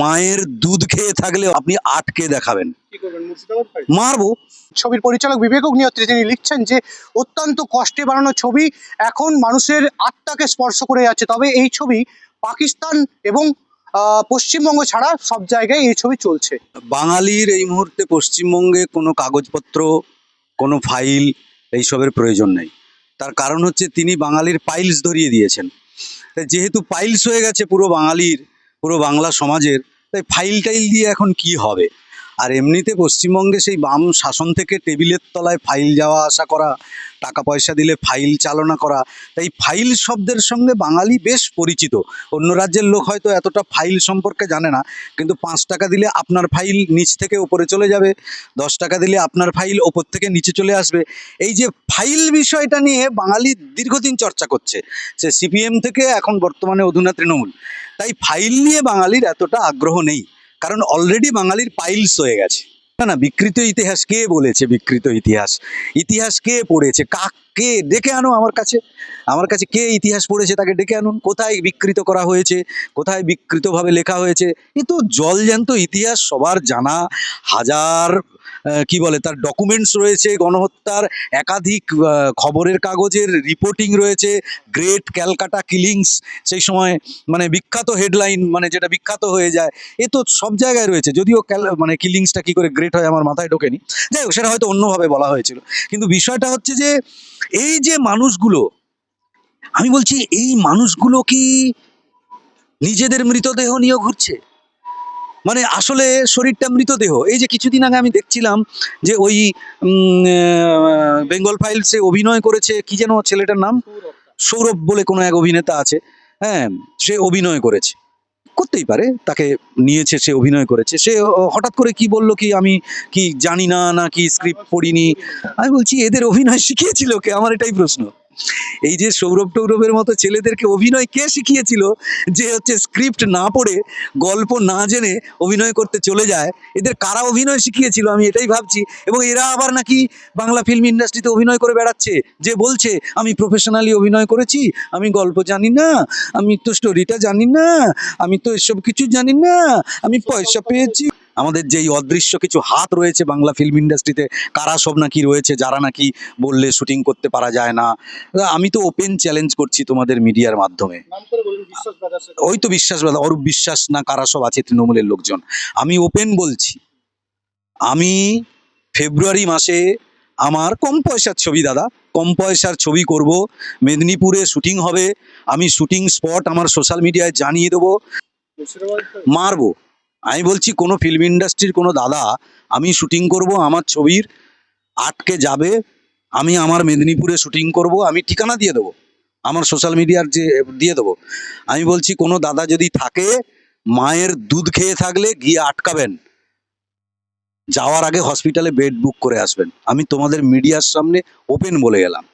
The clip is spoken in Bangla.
মায়ের দুধ খেয়ে থাকলে আপনি আটকে দেখাবেন। মারবো। ছবির পরিচালক বিবেক অগ্নিহোত্রী তিনি লিখছেন যে অত্যন্ত কষ্টে বানানো ছবি এখন মানুষের আত্মাকে স্পর্শ করে যাচ্ছে। তবে এই ছবি পাকিস্তান এবং পশ্চিমবঙ্গ ছাড়া সব জায়গায় এই ছবি চলছে। বাঙালির এই মুহূর্তে পশ্চিমবঙ্গে কোনো কাগজপত্র কোনো ফাইল এইসবের প্রয়োজন নেই। তার কারণ হচ্ছে তিনি বাঙালির পাইলস ধরিয়ে দিয়েছেন। যেহেতু পাইলস হয়ে গেছে পুরো বাঙালির পুরো বাংলা সমাজের, তাই ফাইল টাইল দিয়ে এখন কি হবে? আর এমনিতে পশ্চিমবঙ্গে সেই বাম শাসন থেকে টেবিলের তলায় ফাইল যাওয়া, আসা করা, টাকা পয়সা দিলে ফাইল চালনা করা, তাই ফাইল শব্দের সঙ্গে বাঙালি বেশ পরিচিত। অন্য রাজ্যের লোক হয়তো এতটা ফাইল সম্পর্কে জানে না, কিন্তু পাঁচ টাকা দিলে আপনার ফাইল নিচ থেকে উপরে চলে যাবে, দশ টাকা দিলে আপনার ফাইল ওপর থেকে নিচে চলে আসবে। এই যে ফাইল বিষয়টা নিয়ে বাঙালি দীর্ঘদিন চর্চা করছে, সে সিপিএম থেকে এখন বর্তমানে অধুনা তৃণমূল। তাই ফাইল নিয়ে বাঙালির এতটা আগ্রহ নেই। কারণ অলরেডি বাঙালির পাইলস হয়ে গেছে। না না, বিকৃত ইতিহাস কে বলেছে বিকৃত ইতিহাস? ইতিহাস কে পড়েছে? কাক কে ডেকে আনো আমার কাছে। আমার কাছে কে ইতিহাস পড়েছে তাকে ডেকে আনুন। কোথায় বিকৃত করা হয়েছে? কোথায় বিকৃতভাবে লেখা হয়েছে? এ তো জলজ্যান্ত ইতিহাস, সবার জানা। হাজার কি বলে, তার ডকুমেন্টস রয়েছে, গণহত্যার একাধিক খবরের কাগজের রিপোর্টিং রয়েছে গ্রেট ক্যালকাটা কিলিংস সেই সময় মানে বিখ্যাত হেডলাইন মানে যেটা বিখ্যাত হয়ে যায়। এ তো সব জায়গায় রয়েছে। যদিও মানে কিলিংসটা কি করে গ্রেট হয় আমার মাথায় ঢোকেনি। যাই হোক, সেটা হয়তো অন্যভাবে বলা হয়েছিল। কিন্তু বিষয়টা হচ্ছে যে, এই যে মানুষগুলো, আমি বলছি, এই মানুষগুলো কি নিজেদের মৃতদেহ নিয়ে ঘুরছে? মানে আসলে শরীরটা মৃতদেহ। এই যে কিছুদিন আগে আমি দেখছিলাম যে ওই বেঙ্গল ফাইলসে অভিনয় করেছে, কি যেন ছেলেটার নাম? সৌরভ বলে কোনো এক অভিনেতা আছে। হ্যাঁ সে অভিনয় করেছে। করতেই পারে, তাকে নিয়েছে, সে অভিনয় করেছে। সে হঠাৎ করে কি বলল কি, আমি কি জানি না না কি স্ক্রিপ্ট পড়িনি? আমি বলছি, এদের অভিনয় শিখিয়েছিল কে? আমার এটাই প্রশ্ন। এই যে সৌরভ টৌরভের মতো ছেলেদেরকে অভিনয় কে শিখিয়েছিল যে হচ্ছে স্ক্রিপ্ট না পড়ে গল্প না জেনে অভিনয় করতে চলে যায়? এদের কারা অভিনয় শিখিয়েছিল? আমি এটাই ভাবছি। এবং এরা আবার নাকি বাংলা ফিল্ম ইন্ডাস্ট্রিতে অভিনয় করে বেড়াচ্ছে, যে বলছে, আমি প্রফেশনালি অভিনয় করেছি, আমি গল্প জানি না, আমি তো স্টোরিটা জানি না, আমি তো এসব কিছু জানি না, আমি পয়সা পেয়েছি। আমাদের যেই অদৃশ্য কিছু হাত রয়েছে বাংলা ফিল্ম ইন্ডাস্ট্রিতে কারা সব নাকি রয়েছে যারা নাকি বললে শুটিং করতে পারা যায় না? আমি তো ওপেন চ্যালেঞ্জ করছি তোমাদের মিডিয়ার মাধ্যমে। ওই তো বিশ্বাস অরূপ বিশ্বাস না কারা সব আছে তৃণমূলের লোকজন। আমি ওপেন বলছি আমি ফেব্রুয়ারি মাসে আমার কম পয়সার ছবি দাদা কম পয়সার ছবি করব মেদিনীপুরে শুটিং হবে আমি শুটিং স্পট আমার সোশ্যাল মিডিয়ায় জানিয়ে দেবো মারবো। আমি বলছি, কোনো ফিল্ম ইন্ডাস্ট্রির কোনো দাদা, আমি শুটিং করব, আমার ছবির আটকে যাবে, আমি আমার মেদিনীপুরে শুটিং করব, আমি ঠিকানা দিয়ে দেবো, আমার সোশ্যাল মিডিয়ার যে, দিয়ে দেবো। আমি বলছি, কোনো দাদা যদি থাকে, মায়ের দুধ খেয়ে থাকলে গিয়ে আটকাবেন। যাওয়ার আগে হসপিটালে বেড বুক করে আসবেন। আমি তোমাদের মিডিয়ার সামনে ওপেন বলে গেলাম।